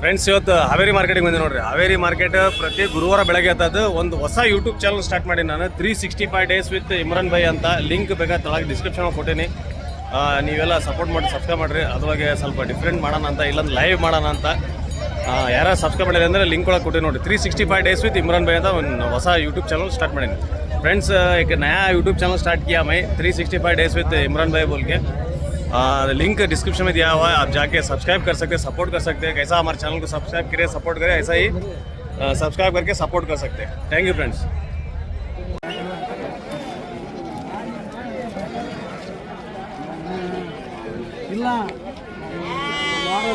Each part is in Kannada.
ಫ್ರೆಂಡ್ಸ್ ಇವತ್ತು ಹಾವೇರಿ ಮಾರ್ಕೆಟಿಗೆ ಬಂದೆ ನೋಡ್ರಿ. ಹಾವೇರಿ ಮಾರ್ಕೆಟ್ ಪ್ರತಿ ಗುರುವಾರ ಬೆಳಗ್ಗೆ ಎತ್ತದು ಒಂದು ಹೊಸ ಯೂಟ್ಯೂಬ್ ಚಾನಲ್ ಸ್ಟಾರ್ಟ್ ಮಾಡಿ ನಾನು. Three sixty five days with Imran by ಅಂತ. ಲಿಂಕ್ ಬೇಕಾದ ತಳಗೆ ಡಿಸ್ಕ್ರಿಪ್ಷನ್ ಕೊಟ್ಟೀನಿ. ನೀವೆಲ್ಲ ಸಪೋರ್ಟ್ ಮಾಡಿ ಸಬ್ಸ್ಕ್ರೈಬ್ ಮಾಡಿರಿ. ಅದ್ರಾಗೆ ಸ್ವಲ್ಪ ಡಿಫ್ರೆಂಟ್ ಮಾಡೋಣ ಅಂತ ಇಲ್ಲೊಂದು ಲೈವ್ ಮಾಡೋಣ ಅಂತ. ಯಾರು ಸಬ್ಸ್ಕ್ರೈಬ್ ಮಾಡಿದ್ರೆ ಅಂದರೆ ಲಿಂಕ್ ಒಳಗೆ ಕೊಟ್ಟು ನೋಡಿ three sixty five days with Imran by ಅಂತ ಒಂದು ಹೊಸ ಯೂಟ್ಯೂಬ್ ಚಾನಲ್ ಸ್ಟಾರ್ಟ್ ಮಾಡೀನಿ. ಫ್ರೆಂಡ್ಸ್ ಈಗ ನಯಾ ಯೂಟ್ಯೂಬ್ ಚಾನಲ್ ಸ್ಟಾರ್ಟ್ ಕಿಯಾ ಮೈ? Three sixty five days with Imran by ಬೋಲ್ಗೆ के लिंक डिस्क्रिप्शन में दिया हुआ है आप जाके सब्सक्राइब कर सकते हैं सपोर्ट कर सकते हैं कैसा हमारे चैनल को सब्सक्राइब करें सपोर्ट करें ऐसा ही सब्सक्राइब करके सपोर्ट कर सकते हैं थैंक यू फ्रेंड्स ಇಲ್ಲ ವಾರ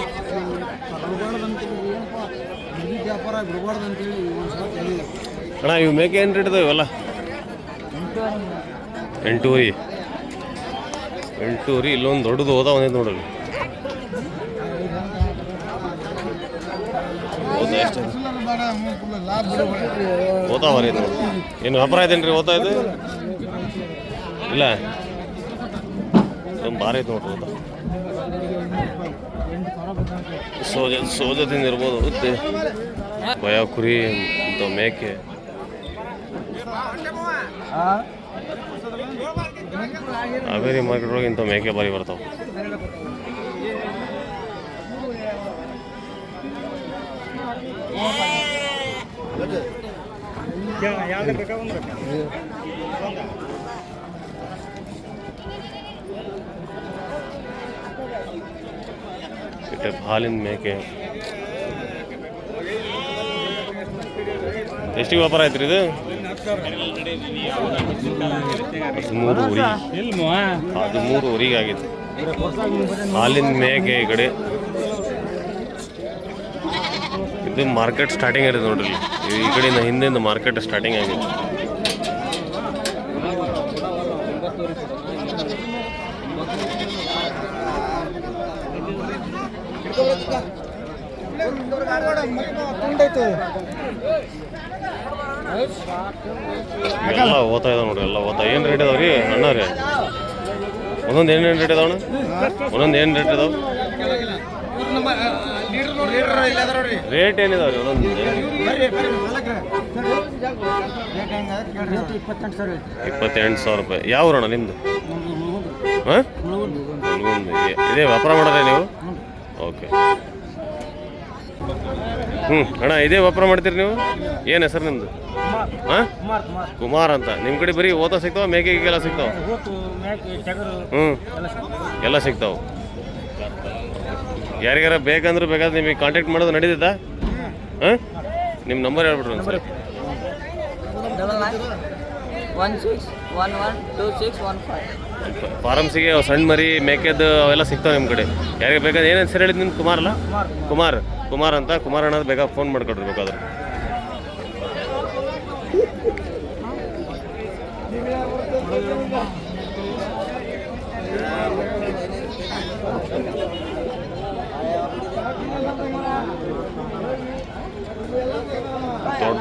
ತರಬಾರ್ದಂತೇಳಿ ಏನಪ್ಪ ಹಿಂದಿ ವ್ಯಾಪಾರ ಬಿಡಬಾರ್ದಂತೇಳಿ ಒಂದು ಸಲ ಹೇಳಿಲ್ಲ ಅಣ್ಣ ಇವು ಮೇಕೆ ಏನು ರೇಟ್ ಇದಾವೆ ಇವೆಲ್ಲ ಎಂಟೂರಿ ಎಂಟೂರಿ ಇಲ್ಲೊಂದು ದೊಡ್ಡದು ಹೋದ ಒಂದೇ ನೋಡ್ರಿ ಹೌದಾ ರೀ ಇದು. ಏನು ವ್ಯಾಪಾರ ಐತೇನು ರೀ ಓತಾ ಇದು? ಇಲ್ಲ? ಒಂದು ಭಾರಿ ಐತೆ ನೋಡ್ರಿ ಓದ ಸೋಜ ಸೋಜದಿಂದ ಇರ್ಬೋದು ಮತ್ತೆ ಭಯ ಕುರಿ ಮೇಕೆ. ಹಾವೇರಿ ಮಾರ್ಕೆಟ್ ಒಳಗೆ ಇಂಥ ಮೇಕೆ ಬಾರಿ ಬರ್ತಾವೆ. ಹಾಲಿನ ಮೇಕೆ. ಎಷ್ಟಿಗೆ ವ್ಯಾಪಾರ ಆಯ್ತು ರೀ ಇದು? ಹದಿಮೂರು ಉರಿ ಹದಿಮೂರು ಊರಿಗೆ ಆಗಿತ್ತು ಹಾಲಿನ ಮೇಕೆ ಈ ಕಡೆ. ಇದು ಮಾರ್ಕೆಟ್ ಸ್ಟಾರ್ಟಿಂಗ್ ಆಗಿದೆ ನೋಡ್ರಿ. ಈ ಕಡೆಯಿಂದ ಹಿಂದೆಯಿಂದ ಮಾರ್ಕೆಟ್ ಸ್ಟಾರ್ಟಿಂಗ್ ಆಗಿದೆ. ಎಲ್ಲ ಓದ್ತಾ ಇದಾವೆ ನೋಡ್ರಿ, ಎಲ್ಲ ಓದ್ತಾ ಏನು ರೇಟ್ ಇದಾವೆ ರೀ ಅಣ್ಣ ರೀ. ಒಂದೊಂದು ಏನೇನು ರೇಟ್ ಇದಾವಣ ಒಂದೊಂದು ಏನು ರೇಟ್ ಇದಾವೆ? ರೇಟ್ ಏನಿದಾವೆ ರೀ ಒಂದೊಂದು ಇಪ್ಪತ್ತೆಂಟು ಸಾವಿರ ರೂಪಾಯಿ. ಯಾವ ಊರಣ್ಣ ನಿಮ್ಮದು ಹಾಂ? ಇದೇ ವ್ಯಾಪಾರ ಮಾಡೋದೇ ನೀವು? ಓಕೆ ಹ್ಞೂ ಅಣ್ಣ, ಇದೇ ವ್ಯಾಪಾರ ಮಾಡ್ತೀರಿ ನೀವು? ಏನು ಹೆಸರು ನಿಮ್ಮದು ಕುಮಾರ್ ಅಂತ. ನಿಮ್ಮ ಕಡೆ ಬರೀ ಓತ ಸಿಗ್ತಾವ ಮೇಕೆ ಎಲ್ಲ ಸಿಗ್ತಾವ. ಹ್ಞೂ ಎಲ್ಲ ಸಿಗ್ತಾವ. ಯಾರಿಗಾರ ಬೇಕಂದ್ರೆ ಬೇಕಾದ್ರೆ ನಿಮಗೆ ಕಾಂಟ್ಯಾಕ್ಟ್ ಮಾಡೋದು ನಡೀತದಾ ಹಾಂ? ನಿಮ್ಮ ನಂಬರ್ ಹೇಳ್ಬಿಟ್ರಿ ಸರ್ ಸರಿ one six one one two six ಫಾರಮ್ಸಿಗೆ ಅವು ಸಣ್ಣ ಮರಿ ಮೇಕೆದು ಅವೆಲ್ಲ ಸಿಗ್ತಾವೆ ನಿಮ್ಮ ಕಡೆ. ಯಾರಿಗೆ ಬೇಕಾದ್ರೆ ಏನೇನು ಹೆಸರು ಹೇಳಿದ್ ನಿಮ್ಮ ಕುಮಾರ್ ಅಲ್ಲ? ಕುಮಾರ್ ಕುಮಾರ್. ಅಂತ. ಕುಮಾರ್ ಅನ್ನೋದು ಬೇಕಾ ಫೋನ್ ಮಾಡ್ಕೊಡ್ರಿ ಬೇಕಾದ್ರೆ.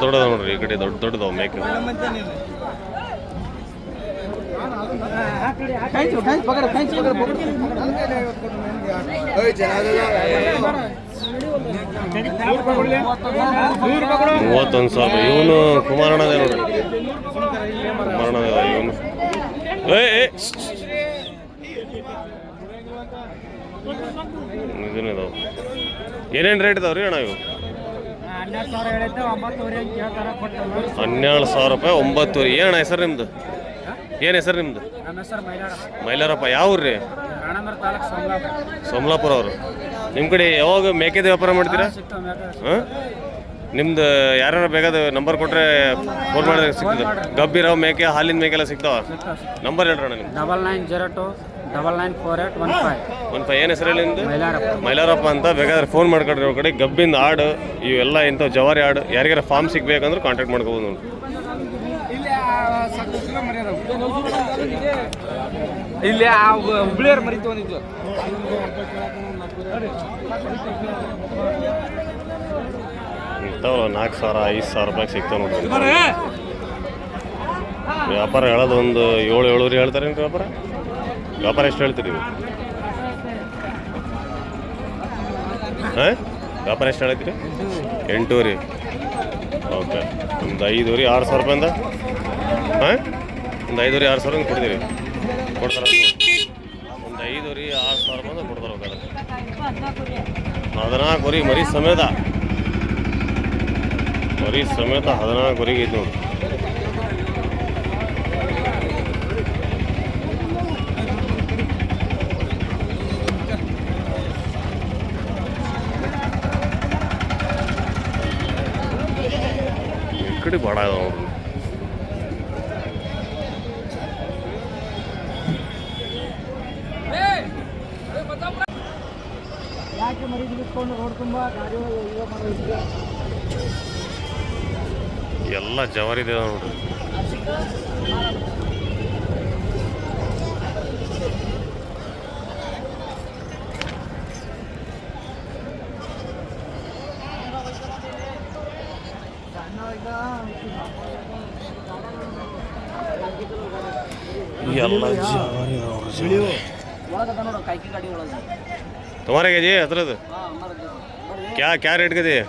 ದೊಡ್ಡ ನೋಡ್ರಿ, ಈ ಕಡೆ ದೊಡ್ಡ ದೊಡ್ಡದವು ಮೇಕೆ. ಮೂವತ್ತೊಂದು ಸಾವಿರ. ಇವನು ಕುಮಾರಣ್ಣದೇ ನೋಡ್ರಿ. ಕುಮಾರಣ್ಣದ ಇವನು. ಏನೇನು ರೇಟ್ ಇದಾವ್ರಿ ಅಣ್ಣ ಇವು? ಹನ್ನೆರಡು ಸಾವಿರ ರೂಪಾಯಿ ಒಂಬತ್ತು ಏನಣ್ಣ ಹೆಸರು ನಿಮ್ದು? ಏನು ಹೆಸರು ನಿಮ್ದು? ನಮ್ಮ ಹೆಸರು ಮೈಲಾರ ಮೈಲಾರಪ್ಪ ಯಾವ ಊರ್ರಿ ಸೋಮಲಾಪುರ. ಅವರು. ನಿಮ್ಮ ಕಡೆ ಯಾವಾಗ ಮೇಕೆದ ವ್ಯಾಪಾರ ಮಾಡ್ತೀರಾ? ಹಾಂ ನಿಮ್ದು ಯಾರು ಬೇಕಾದ ನಂಬರ್ ಕೊಟ್ಟರೆ ಫೋನ್ ಮಾಡಿದ್ರೆ ಸಿಗ್ತದೆ. ಗಬ್ಬಿರಾವ್ ಮೇಕೆ ಹಾಲಿನ ಮೇಕೆ ಎಲ್ಲ ಸಿಗ್ತಾವ ನಂಬರ್ ಹೇಳ್ರಣ್ಣ ನಿಮ್ದು. Double nine zero two double nine four eight one five. ಒಂದು ಫೈ ಏನು ಹೆಸರು ಹೇಳಿ ಮೈಲಾರಪ್ಪ. ಮೈಲಾರಪ್ಪ ಅಂತ. ಬೇಕಾದ್ರೆ ಫೋನ್ ಮಾಡ್ಕೊಡ್ರಿ ಅವ್ರ ಕಡೆ. ಗಬ್ಬಿಂದ ಆಡು ಇವೆಲ್ಲ ಇಂಥವು ಜವಾರಿ ಆಡು. ಯಾರಿಗಾರ ಫಾರ್ಮ್ ಸಿಗ್ಬೇಕಂದ್ರೆ ಕಾಂಟ್ಯಾಕ್ಟ್ ಮಾಡ್ಕೋಬೋದು ನೋಡಿ. ಇಲ್ಲಿ ಹುಬ್ಳಿಯವ್ರು ಮರಿ ತೊಗೊಂಡಿದ್ದು ಇರ್ತಾವಲ್ಲ ನಾಲ್ಕು ಸಾವಿರ ಐದು ಸಾವಿರ ರೂಪಾಯಿ ಸಿಗ್ತಾವ ನೋಡ್ರಿ ವ್ಯಾಪಾರ ಹೇಳೋದು ಒಂದು ಏಳು ಏಳುವರೆ ಹೇಳ್ತಾರೇನು ವ್ಯಾಪಾರ? ವ್ಯಾಪಾರ ಎಷ್ಟು ಹೇಳ್ತೀರಿ ನೀವು? ಹಾಂ? ವ್ಯಾಪಾರ ಎಷ್ಟು ಹೇಳತ್ತೀರಿ ಎಂಟೂರಿ. ಓಕೆ. ಒಂದು ಐದೂರಿ, ಆರು ಸಾವಿರ ರೂಪಾಯಿಂದ? ಹಾಂ? ಒಂದು ಐದೂರಿ, ಆರು ಸಾವಿರ ಕೊಡ್ತೀರಿ. ಕೊಡ್ತಾರೆ. ಒಂದು ಐದೂರಿ, ಆರು ಸಾವಿರ ರೂಪಾಯಿ ಕೊಡ್ತಾರೆ ಹದಿನಾಲ್ಕು ಗುರಿ ಮರಿ ಸಮೇತ. ಮರಿ ಸಮೇತ ಹದಿನಾಲ್ಕು ಗುರಿಗೆ ನೋಡಿ ಕಡೆ ಭಾಳ ಇದಾವೆ ಅವರು ಯಾಕೆ ಮರಿ ಬಿಡಿಸ್ಕೊಂಡು ರೋಡ್ ತುಂಬ ಎಲ್ಲ ಜವಾರಿ ಇದೆ ನೋಡ್ರಿ ಎಲ್ಲ ಜವಾರಿ ಇದಾವ್ ನೋಡ್ರಿ ಜವಾರಿ. ಒಳಗದ ನೋಡು ಕಾಯ್ಕಿ ಗಾಡಿ ಒಳಗೆ तुम्हारे के जी हजरत ಹಾಂ ಮರದ್ದು ನೋಡ್ರಿ क्या क्या रेट के दिए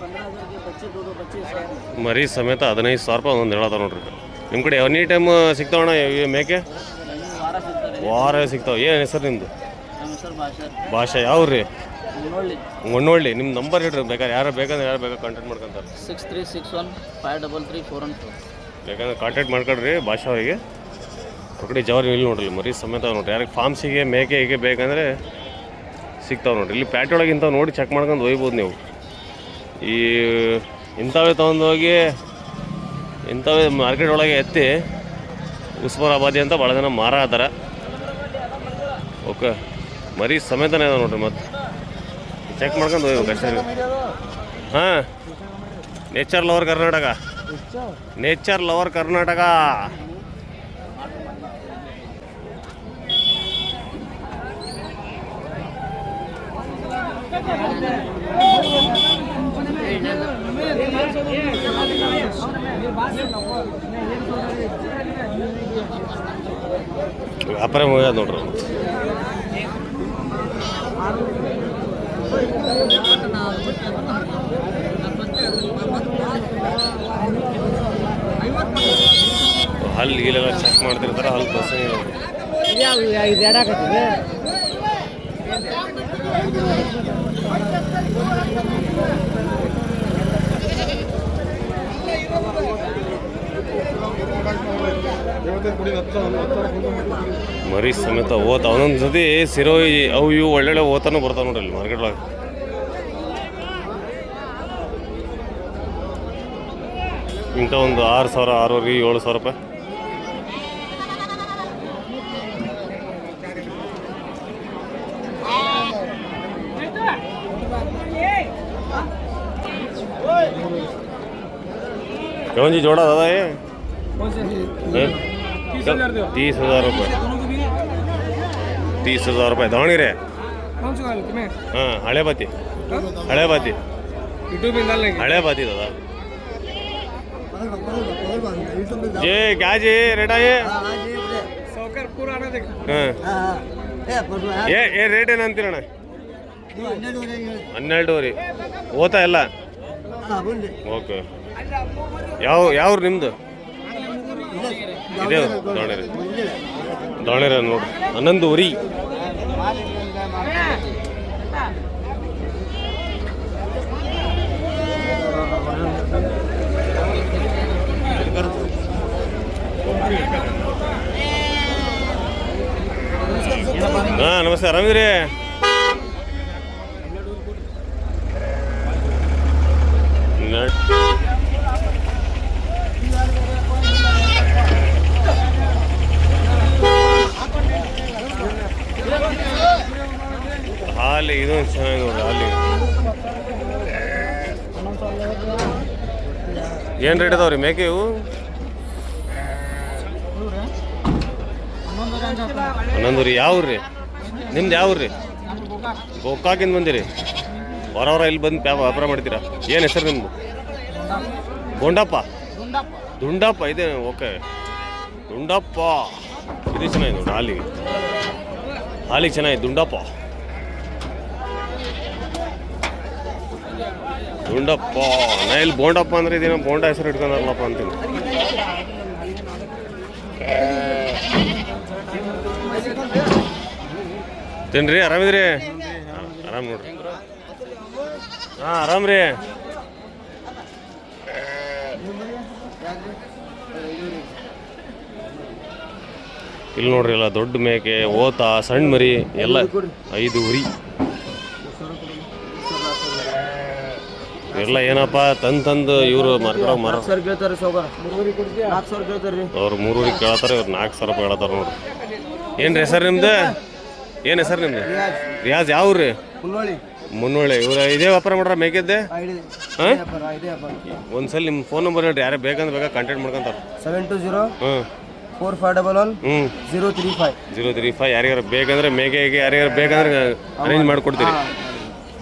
पंद्रह हज़ार के बच्चे दो दो बच्चे साथ ಮರಿ ಸಮೇತ ಹದಿನೈದು ಸಾವಿರ ರೂಪಾಯಿ ಒಂದು ಹೇಳತ್ತ ನೋಡ್ರಿ ನಿಮ್ಮ ಕಡೆ ಎನಿ ಟೈಮ್ ಸಿಗ್ತಾವಣ್ಣ ಇವ್ ಮೇಕೆ ವಾರ ಸಿಗ್ತಾರೆ ವಾರ ಸಿಗ್ತಾವ ಏನು ಹೆಸರು ನಿಮ್ಮದು ನಮ್ಮ ಸರ್ ಭಾಷೆ ಭಾಷೆ ಒಣ್ಣೊಳ್ಳಿ ನಿಮ್ಮ ನಂಬರ್ ಹೇಳಿರಿ ಬೇಕಾದ್ರೆ ಯಾರು ಬೇಕಂದ್ರೆ ಯಾರು ಬೇಕಾದ್ರೆ ಕಾಂಟ್ಯಾಕ್ಟ್ ಮಾಡ್ಕೊಂತಾರೆ. Six three six one five double three four one four ಬೇಕಂದ್ರೆ ಕಾಂಟ್ಯಾಕ್ಟ್ ಮಾಡ್ಕೊಳ್ರಿ ಭಾಷಾ ಅವರಿಗೆ. ಹೊರಗಡೆ ಜವಾರಿ ಇಲ್ಲಿ ನೋಡ್ರಿ ಮರಿ ಸಮೇತ ನೋಡ್ರಿ. ಯಾರಿಗೆ ಫಾರ್ಮ್ಸಿಗೆ ಮೇಕೆ ಹೀಗೆ ಬೇಕಂದ್ರೆ ಸಿಗ್ತಾವೆ ನೋಡ್ರಿ. ಇಲ್ಲಿ ಪ್ಯಾಟಿ ಒಳಗೆ ಇಂಥವು ನೋಡಿ ಚೆಕ್ ಮಾಡ್ಕೊಂಡು ಒಯ್ಬೋದು ನೀವು. ಈ ಇಂಥವೇ ತೊಗೊಂಡೋಗಿ ಇಂಥವೇ ಮಾರ್ಕೆಟ್ ಒಳಗೆ ಎತ್ತಿ ಉಸ್ಮಾನಾಬಾದಿ ಅಂತ ಭಾಳ ಜನ ಮಾರ ಓಕೆ. ಮರಿ ಸಮೇತನೇ ಇದೆ ನೋಡ್ರಿ ಮತ್ತೆ. ಚೆಕ್ ಮಾಡ್ಕೊಂಡು ಹೋಗ್ಬೇಕು ಅಷ್ಟೇ. ಹಾಂ. Nature lover Karnataka. Nature lover Karnataka. ವ್ಯಾಪಾರ ಮುಗಿಯೋದು ನೋಡ್ರಿ. ಹಲ್ಲು ಚೆಕ್ ಮಾಡ್ತಿರ್ತಾರೆ ಇದು ಎಡಾಕತ್ತಿದೆ ಮರಿ ಸಮೇತ ಓತ ಒಂದೊಂದು ಸತಿ ಸಿರೋ ಈ- ಅವು ಇವು ಒಳ್ಳೊಳ್ಳೆ ಓತಾನು ಬರ್ತಾವೆ ನೋಡ್ರಿ ಇಲ್ಲಿ ಮಾರ್ಕೆಟ್ ಒಳಗೆ ಇಂಥ ಒಂದು ಆರು ಸಾವಿರ ಆರೂವರೆ ಏಳು ಸಾವಿರ ರೂಪಾಯಿ. कौन जी जोड़ा दादा ये हैं? तीस हजार रुपये तीस हजार रुपये ದಾವಣಿ ರೇ ಹಾಂ ಹಳೆ ಬಾತಿ ಹಳೆ ಬಾತಿ ಹಳೆ ಬಾತಿ ದಾದಾ ये क्या जी रेट है ಸೌಕರ್ ಪೂರ ಅನ್ನೋದಕ್ಕೆ ಹಾಂ ಏ ಏ ರೇಟ್ ಏನಂತೀರಣ್ಣ ಹನ್ನೆರಡೂವರೆ ಓತಾ ಎಲ್ಲ ಓಕೆ ಯಾವ ಯಾವ ನಿಮ್ಮದು ಇದೆ ದಾವಣಗೆರೆ ದಾವಣಗೆರೆ ನೋಡಿ. ಹನ್ನೊಂದು ಉರಿ. ಹಾಂ ನಮಸ್ತೆ. ಆರಾಮಿದ್ರಿ? ನಡ್- ಹಾಲು ಇದು ಚೆನ್ನಾಗಿ ನೋಡ್ರಿ ಏನ್ ಏನು ರೇಟ್ ಅದಾವ್ರಿ ಮೇಕೆ ಇವು? ಹನ್ನೊಂದು ರೀ ಯಾವ ರೀ ನಿಮ್ದು ಯಾವ ರೀ ಗೋಕಾಕಿಂದ ಬಂದಿರಿ. ಹೊರ ಹೊರ ಇಲ್ಲಿ ಬಂದು ವ್ಯಾಪಾರ ಮಾಡ್ತೀರಾ? ಏನು ಹೆಸರು ನಿಮ್ಮದು ಗೊಂಡಪ್ಪ? ದುಂಡಪ್ಪ, ಇದೆ, ಓಕೆ. ದುಂಡಪ್ಪ. ಇದು ಚೆನ್ನಾಗಿದೆ ನೋಡಿ, ಹಾಲಿಗೆ. ಹಾಲಿಗೆ ಚೆನ್ನಾಗಿದೆ, ದುಂಡಪ್ಪ. ಬೋಂಡಪ್ಪ. ನಾ ಇಲ್ಲಿ ಬೋಂಡಪ್ಪ ಅಂದ್ರೆ ಇದೇನೋ ಬೋಂಡ ಹೆಸರು ಇಟ್ಕೊಂಡಾರಲ್ಲಪ್ಪ ಅಂತೀನಿ. ತಿನ್ರಿ, ಆರಾಮಿದ್ರಿ? ಆರಾಮ್ ನೋಡ್ರಿ. ಹಾಂ ಆರಾಮ್ ರೀ ಇಲ್ಲಿ ನೋಡ್ರಿ ಎಲ್ಲ ದೊಡ್ಡ ಮೇಕೆ, ಓತ, ಸಣ್ಣ ಮರಿ, ಎಲ್ಲ ಐದು ಉರಿ. ಎಲ್ಲ ಏನಪ್ಪ ತಂದ್ ತಂದು ಇವರು ಮಾರ್ಕೆಟ್ ಮಾರ ಸರ್ ಕೇಳ್ತಾರೆ ಸೌಕರ್ ನಾಲ್ಕು ಸಾವಿರ ಕೇಳ್ತಾರೆ ರೀ. ಅವ್ರು ಮೂರೂರಿಗೆ ಕೇಳತ್ತಾರ ಇವ್ರು ನಾಲ್ಕು ಸಾವಿರ ರೂಪಾಯಿ ಹೇಳತ್ತಾರ ನೋಡ್ರಿ. ಏನು ರೀ ಹೆಸರು ನಿಮ್ದು? ಏನು ಹೆಸರು ನಿಮ್ದು? ರಿಯಾಜ್. ಯಾವ ರೀ? ಮುನ್ನೋಳಿ ಮುನ್ನೊಳ್ಳೆ. ಇವ್ರು ಇದೇ ವ್ಯಾಪಾರ ಮಾಡ್ರ ಮೇಕಿದ್ದೆ? ಹಾಂ? ಒಂದ್ಸಲ ನಿಮ್ಮ ಫೋನ್ ನಂಬರ್ ಹೇಳ್ರಿ ಯಾರೇ ಬೇಕಂದ್ರೆ ಬೇಕಾ ಕಾಂಟ್ಯಾಕ್ಟ್ ಮಾಡ್ಕೊಂತಾರೆ. ಸೆವೆನ್ ಟು ಜೀರೋ ಹ್ಞೂ ಫೋರ್ ಫೈವ್ ಡಬಲ್ ಒನ್ ಹ್ಞೂ. Zero three five. Zero three five. ಯಾರಿಗಾರ ಬೇಕಂದ್ರೆ ಮೇಕೆಗೆ ಯಾರಿಗಾರ ಬೇಕಂದ್ರೆ ಅರೇಂಜ್ ಮಾಡಿಕೊಡ್ತೀರಿ.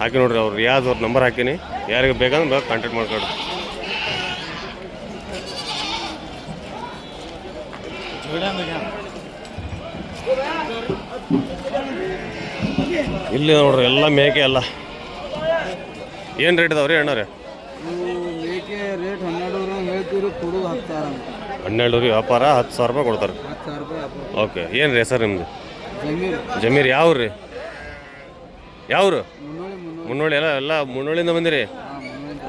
ಹಾಕಿ ನೋಡ್ರಿ ಅವ್ರು ರಿಯಾಜ್ ಅವ್ರ ನಂಬರ್ ಹಾಕಿನಿ. ಯಾರಿಗೆ ಬೇಕಂದ್ರೆ ಬೇಕಾ ಕಾಂಟ್ಯಾಕ್ಟ್ ಮಾಡ್ಕೊಡ್ರಿ. ಇಲ್ಲಿ ನೋಡ್ರಿ ಎಲ್ಲ ಮೇಕೆ ಎಲ್ಲ. ಏನು ರೇಟ್ ಇದಾವ್ರಿ ಅಣ್ಣವ್ರೆ? ಮೇಕೆ ರೇಟ್ ಹನ್ನೆರಡು ವ್ಯಾಪಾರ ಹತ್ತು ಸಾವಿರ ರೂಪಾಯಿ ಕೊಡ್ತಾರೆ. ಓಕೆ ಏನು ರೀ ಸರ್ ನಿಮ್ಮದು ಜಮೀರ್. ಜಮೀರ್ ಯಾವ ರೀ ಯಾವ್ರು? ಮುನ್ನೂಳಿ ಮುನ್ನೋಳಿ. ಎಲ್ಲ ಎಲ್ಲ ಮುನ್ನೋಳಿಂದ ಬಂದಿರಿ?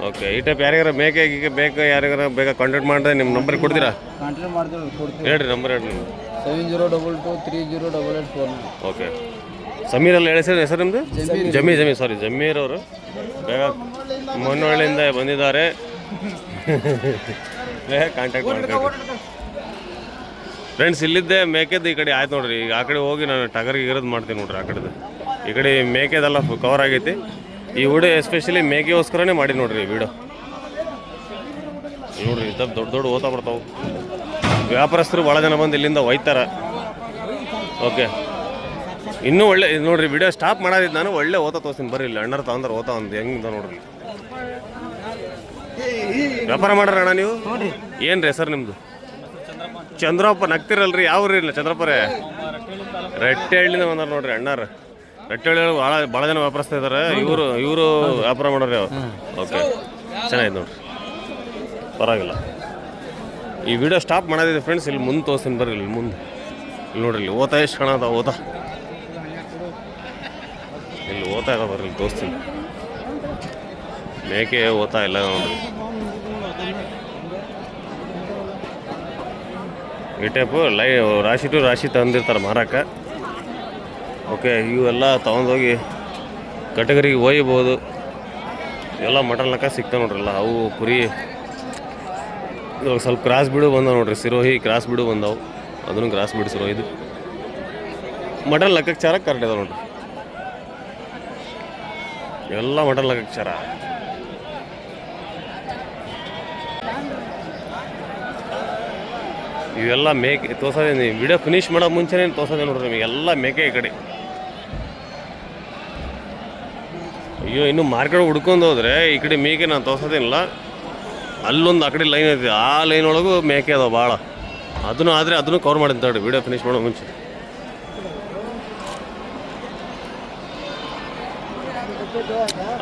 ಓಕೆ ಈ ಟೈಪ್ ಯಾರಿಗಾರ ಮೇಕೆ ಈಗ ಬೇಕು ಯಾರಿಗಾರ ಬೇಗ ಕಾಂಟ್ಯಾಕ್ಟ್ ಮಾಡಿದ್ರೆ ನಿಮ್ಮ ನಂಬರ್ ಕೊಡ್ತೀರಾ? ಕೊಡ್ತೀವಿ. ಹೇಳ್ರಿ ನಂಬರ್ ಹೇಳ್ರಿ ನೀವು seven zero double two three zero double eight four okay. Sameer ಅಲ್ಲಿ ಹೇಳಿ ಸರ್ ಹೆಸರು ನಿಮ್ಮದು ಜಮೀರ್. ಜಮೀರ್ ಸಾರಿ ಜಮೀರ್ ಅವರು. ಬೇಗ ಮುನ್ನೋಳಿಂದ ಬಂದಿದ್ದಾರೆ. ಬೇಗ ಕಾಂಟ್ಯಾಕ್ಟ್ ಮಾಡ್ಕೊಂಡು ಫ್ರೆಂಡ್ಸ್ ಇಲ್ಲಿದ್ದೆ ಮೇಕೆದ್ದು ಈ ಕಡೆ ಆಯ್ತು ನೋಡ್ರಿ. ಈಗ ಆ ಕಡೆ ಹೋಗಿ ನಾನು ಟಗರಿಗೆ ಇರೋದು ಮಾಡ್ತೀನಿ ನೋಡ್ರಿ ಆ ಕಡೆದು. ಈ ಕಡೆ ಮೇಕೆದೆಲ್ಲ ಕವರ್ ಆಗೈತಿ. ಈ ವಿಡಿಯೋ ಎಸ್ಪೆಷಲಿ ಮೇಕೆಗೋಸ್ಕರನೇ ಮಾಡಿ ನೋಡ್ರಿ ವಿಡಿಯೋ ನೋಡ್ರಿ ಇದ್ದ ದೊಡ್ಡ ದೊಡ್ಡ ಓತಾ ಬರ್ತಾವೆ. ವ್ಯಾಪಾರಸ್ಥರು ಭಾಳ ಜನ ಬಂದು ಇಲ್ಲಿಂದ ಒಯ್ತಾರ. ಓಕೆ ಇನ್ನೂ ಒಳ್ಳೆ, ನೋಡ್ರಿ ವಿಡಿಯೋ ಸ್ಟಾಪ್ ಮಾಡೋದಿದ್ದು ನಾನು ಒಳ್ಳೆ ಓತ ತೋರಿಸ್ತೀನಿ. ಬರ್ರಿ ಇಲ್ಲಿ, ಅಣ್ಣರ ತಗೊಂಡ್ರೆ ಓತ ಒಂದು ಹೆಂಗಿಂದ ನೋಡ್ರಿ. ವ್ಯಾಪಾರ ಮಾಡ್ರಿ ಅಣ್ಣ ನೀವು? ಏನು ರೀ ಸರ್ ನಿಮ್ಮದು ಚಂದ್ರಪ್ಪ, ನಗ್ತಿರಲ್ರಿ ಯಾವ ರೀ ಇಲ್ಲ ಚಂದ್ರಪ್ಪರೇ ರೆಟ್ಟೆಹಳ್ಳಿಂದ ಬಂದಾರ ನೋಡ್ರಿ ಅಣ್ಣಾರ. ರೆಟ್ಟೆಹಳ್ಳಿ ಭಾಳ ಭಾಳ ಜನ ವ್ಯಾಪಾರಿಸ್ತಾ ಇದ್ದಾರೆ ಇವರು ಇವರು ವ್ಯಾಪಾರ ಮಾಡೋರಿ ಅವ್ರು ಓಕೆ. ಚೆನ್ನಾಗಿದೆ ನೋಡ್ರಿ. ಪರವಾಗಿಲ್ಲ. ಈ ವಿಡಿಯೋ ಸ್ಟಾಪ್ ಮಾಡೋದಿದೆ ಫ್ರೆಂಡ್ಸ್ ಇಲ್ಲಿ ಮುಂದೆ ತೋರಿಸ್ತೀನಿ ಬರ್ರಿ ಇಲ್ಲಿ ಮುಂದೆ. ಇಲ್ಲಿ ನೋಡ್ರಿ ಇಲ್ಲಿ ಓತ ಎಷ್ಟು ಕಾಣದ ಓತಾ? ಇಲ್ಲಿ ಓತ ಇದೆ ಬರ್ರಿ ಇಲ್ಲಿ ತೋರಿಸ್ತೀನಿ. ಮೇಕೆ ಓತ ಇಲ್ಲ ನೋಡ್ರಿ. ಈ ಟೈಪು ಲೈ ರಾಶಿ ಟು ರಾಶಿ ತಂದಿರ್ತಾರೆ ಮಾರಕ್ಕೆ ಓಕೆ, ಇವೆಲ್ಲ ತೊಗೊಂಡೋಗಿ ಕಟಗರಿಗೆ ಒಯ್ಬೋದು. ಎಲ್ಲ ಮಟನ್ ಲೆಕ್ಕ ಸಿಗ್ತಾವೆ ನೋಡ್ರಲ್ಲ, ಅವು ಕುರಿ. ಇವಾಗ ಸ್ವಲ್ಪ ಕ್ರಾಸ್ ಬಿಡು ಬಂದಾವೆ ನೋಡ್ರಿ, ಸಿರೋಹಿ ಕ್ರಾಸ್ ಬಿಡು ಬಂದವು. ಅದನ್ನು ಕ್ರಾಸ್ ಬಿಡು ಸಿರೋಹಿದು ಮಟನ್ ಲೆಕ್ಕಾಚಾರ ಕರೆಕ್ಟ್ ಇದಾವೆ ನೋಡ್ರಿ. ಎಲ್ಲ ಮಟನ್ ಚಾರ. ಇವೆಲ್ಲ ಮೇಕೆ, ತೋರ್ಸೋದೇನು ವಿಡಿಯೋ ಫಿನಿಶ್ ಮಾಡೋ ಮುಂಚೆನೇ ತೋರ್ಸೋದೇ ನೋಡ್ರಿ ನಿಮಗೆ, ಎಲ್ಲ ಮೇಕೆ ಈ ಕಡೆ. ಅಯ್ಯೋ, ಇನ್ನು ಮಾರ್ಕೆಟ್ ಹುಡ್ಕೊಂಡು ಹೋದ್ರೆ ಈ ಕಡೆ ಮೇಕೆ ನಾನು ತೋರ್ಸೋದಿಲ್ಲ ಅಲ್ಲೊಂದು ಆ ಕಡೆ ಲೈನ್ ಐತಿ, ಆ ಲೈನ್ ಒಳಗೂ ಮೇಕೆ ಅದಾವ ಭಾಳ ಅದನ್ನು ಆದರೆ ಅದನ್ನು ಕವರ್ ಮಾಡಿ ತಗೊಳ್ಳಿ ವಿಡಿಯೋ ಫಿನಿಶ್ ಮಾಡೋ ಮುಂಚೆ.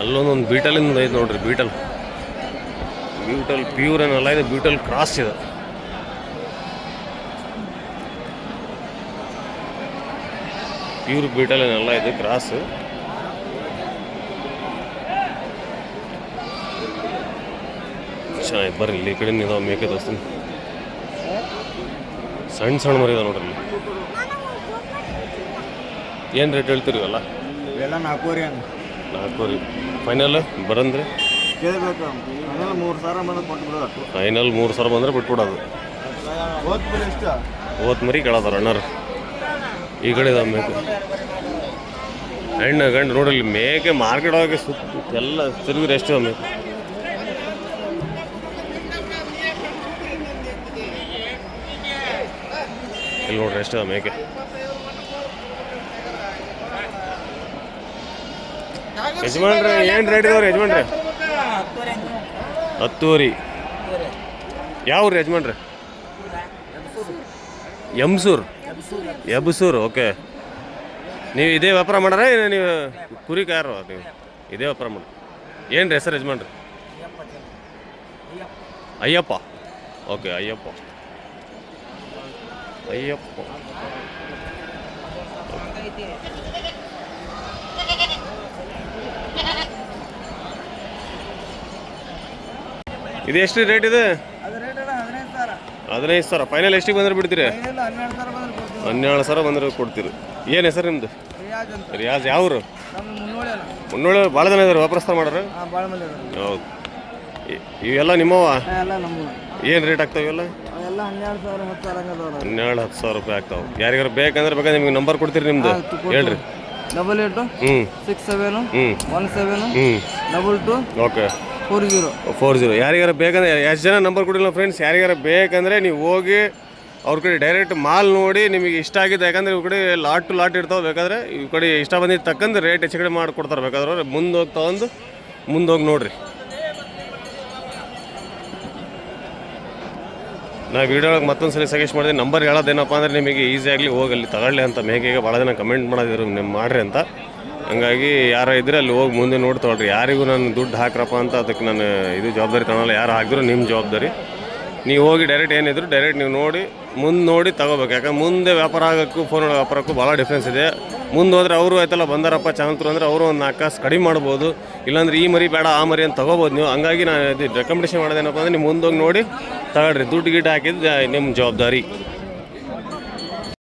ಅಲ್ಲೊಂದೊಂದು ಬೀಟಲಿಂದ ಐತೆ ನೋಡ್ರಿ ಬೀಟಲ್ ಬ್ಯೂಟಲ್ ಪ್ಯೂರ್ ಏನಲ್ಲ, ಇದು ಬ್ಯೂಟಲ್ ಕ್ರಾಸ್ ಇದೆ. ಪ್ಯೂರ್ ಬೀಟಲ್ ಏನಲ್ಲ, ಇದೆ ಕ್ರಾಸ್ ಚೆನ್ನಾಗಿ ಬರ್ರಿ ಇಲ್ಲಿ ಈ ಕಡೆ ಇದಾವೆ ಮೇಕೆ ದೋಸ್ತೀನಿ ಸಣ್ಣ ಸಣ್ಣ ಮರಿ ಇದಾವೆ ನೋಡ್ರಿ ಏನು ರೇಟ್ ಹೇಳ್ತೀರಿ ಅಲ್ಲ ಎಲ್ಲ ನಾಲ್ಕೂವರೆ ನಾಲ್ಕು ರೀ ಫೈನಲ್ ಬರಂದ್ರಿ? ಮೂರು ಸಾವಿರ ಫೈನಲ್ ಮೂರು ಸಾವಿರ ಬಂದರೆ ಬಿಟ್ಬಿಡೋದು. ಓತ್ ಮರಿ ಕೇಳತ್ತಾರ ಅಣ್ಣರು. ಈ ಕಡೆ ಇದಾವೆ ಮೇಕೆ. ಹೆಣ್ಣು ಗಂಡು ನೋಡಿ ಮೇಕೆ ಮಾರ್ಕೆಟ್ ಒಳಗೆ ಸುತ್ತ ಎಲ್ಲ ತಿರುಗಿ ಎಷ್ಟು ಮೇಕೆ? ಇಲ್ಲಿ ನೋಡ್ರಿ ಎಷ್ಟು ಮೇಕೆ. ಯಜಮಾನ್ರಿ, ಏನು ರೇಟ್ ಇದಾವ್ರಿ ಯಜಮಾನ್ರಿ? ಹತ್ತೂರಿ. ಯಾವ್ರಿ ಯಜಮಾನ್ರಿ? ಯಮ್ಸೂರ್. ಯಬಸೂರ್, ಓಕೆ. ನೀವು ಇದೇ ವ್ಯಾಪಾರ ಮಾಡಾರ ನೀವು ಕುರಿ ಕಾರು ನೀವು? ಇದೇ ವ್ಯಾಪಾರ ಮಾಡಿ ಏನು ರೀ ಹೆಸರು ಯಜಮಾನ್ರಿ? ಅಯ್ಯಪ್ಪ. ಓಕೆ, ಅಯ್ಯಪ್ಪ. ಅಯ್ಯಪ್ಪ ಇದು ಎಷ್ಟು ರೇಟ್ ಇದೆ? ಹದಿನೈದು ಸಾವಿರ. ಫೈನಲ್ ಎಷ್ಟಿಗೆ ಬಂದ್ರೆ ಬಿಡ್ತೀರಿ? ಹನ್ನೆರಡು ಸಾವಿರ ಬಂದ್ರೆ ಕೊಡ್ತೀರಿ. ಏನು ಹೆಸರು ನಿಮ್ಮದು ರಿಯಾಜ್ ಅಂತ. ರಿಯಾಜ್. ಯಾವ್ರು? ಮುನ್ನೋಳು ಭಾಳ ಜನ ಇದಾರೆ ವ್ಯಾಪಾರಸ್ಥ ಮಾಡ್ರೆ. ಹೌದು. ಇವೆಲ್ಲ ನಿಮ್ಮವ ಏನ್ ನಮ್ಮ ಏನು ರೇಟ್ ಆಗ್ತಾವೆಲ್ಲ ಇವೆಲ್ಲ? ಎಲ್ಲ ಹನ್ನೆರಡು ಸಾವಿರ ಹತ್ತು ಸಾವಿರ ಹಂಗದವ್ರ ಹನ್ನೆರಡು ಹತ್ತು ಸಾವಿರ ರೂಪಾಯಿ ಆಗ್ತಾವೆ. ಯಾರಿಗಾರು ಬೇಕಂದ್ರೆ ಬೇಕಾದ್ರೆ ನಿಮ್ಗೆ ನಂಬರ್ ಕೊಡ್ತೀರಿ ನಿಮ್ದು. ಹೇಳ್ರಿ. ಡಬಲ್ ಏಟು ಹ್ಞೂ ಸಿಕ್ಸ್ ಸೆವೆನು ಹ್ಞೂ ಒನ್ ಸೆವೆನು ಹ್ಞೂ double two okay four zero four zero ಯಾರಿಗಾರು ಬೇಕಂದ್ರೆ ಎಷ್ಟು ಜನ ನಂಬರ್ ಕೊಡಿಲ್ಲ ಫ್ರೆಂಡ್ಸ್ ಯಾರಿಗಾರ ಬೇಕಂದರೆ ನೀವು ಹೋಗಿ ಅವ್ರ ಕಡೆ ಡೈರೆಕ್ಟ್ ಮಾಲ್ ನೋಡಿ ನಿಮಗೆ ಇಷ್ಟ ಆಗಿದೆ. ಯಾಕಂದ್ರೆ ಇವ್ರ ಕಡೆ ಲಾಟ್ ಟು ಲಾಟ್ ಇರ್ತಾವೆ. ಬೇಕಾದ್ರೆ ಇವ್ ಕಡೆ ಇಷ್ಟ ಬಂದಿದ್ದು ತಕ್ಕಂದು ರೇಟ್ ಹೆಚ್ಚು ಕಡೆ ಮಾಡಿ ಕೊಡ್ತಾರೆ ಬೇಕಾದ್ರೆ ಮುಂದೆ ಹೋಗಿ ತಗೊಂಡು ಮುಂದೆ ಹೋಗಿ ನೋಡ್ರಿ. ನಾ ವಿಡಿಯೋಗೆ ಮತ್ತೊಂದು ಸಲ ಸಜೆಸ್ಟ್ ಮಾಡಿದೆ ನಂಬರ್ ಹೇಳೋದೇನಪ್ಪ ಅಂದರೆ ನಿಮಗೆ ಈಸಿಯಾಗಲಿ ಹೋಗಲ್ಲಿ ತಗೊಳ್ಳಿ ಅಂತ ಮೇಕೆಗೆ ಭಾಳ ಜನ ಕಮೆಂಟ್ ಮಾಡೋದಿದ್ರು ನಿಮ್ಮ ಮಾಡ್ರಿ ಅಂತ. ಹಂಗಾಗಿ ಯಾರು ಇದ್ರೆ ಅಲ್ಲಿ ಹೋಗಿ ಮುಂದೆ ನೋಡಿ ತೊಗೊಳ್ರಿ. ಯಾರಿಗೂ ನಾನು ದುಡ್ಡು ಹಾಕ್ರಪ್ಪ ಅಂತ ಅದಕ್ಕೆ ನಾನು ಇದು ಜವಾಬ್ದಾರಿ ತಗೊಳ್ಳಲ್ಲ ಯಾರು ಹಾಕಿದ್ರು ನಿಮ್ಮ ಜವಾಬ್ದಾರಿ. ನೀವು ಹೋಗಿ ಡೈರೆಕ್ಟ್ ಏನಿದ್ರು ಡೈರೆಕ್ಟ್ ನೀವು ನೋಡಿ ಮುಂದೆ ನೋಡಿ ತಗೋಬೇಕು. ಯಾಕಂದ್ರೆ ಮುಂದೆ ವ್ಯಾಪಾರ ಆಗೋಕ್ಕೂ ಫೋನ್ ವ್ಯಾಪಾರಕ್ಕೂ ಭಾಳ ಡಿಫ್ರೆನ್ಸ್ ಇದೆ. ಮುಂದೆ ಹೋದ್ರೆ ಅವರು ಆಯ್ತಲ್ಲ, ಬಂದಾರಪ್ಪ ಚಾನಂತ್ರು ಅಂದರೆ ಅವರು ಒಂದು ನಾಲ್ಕು ಕಾಸು ಕಡಿಮೆ ಮಾಡ್ಬೋದು. ಇಲ್ಲಾಂದ್ರೆ ಈ ಮರಿ ಬೇಡ, ಆ ಮರಿ ಅಂತ ತಗೋಬೋದು ನೀವು. ಹಂಗಾಗಿ ನಾನು ಇದು ರೆಕಮೆಂಡೇಷನ್ ಮಾಡೋದೇನಪ್ಪ ಅಂದರೆ, ನೀವು ಮುಂದೋಗಿ ನೋಡಿ ತಗೊಳ್ರಿ. ದುಡ್ಡು ಗಿಡ್ಡು ಹಾಕಿದ್ದು, ನಿಮ್ಮ ಜವಾಬ್ದಾರಿ.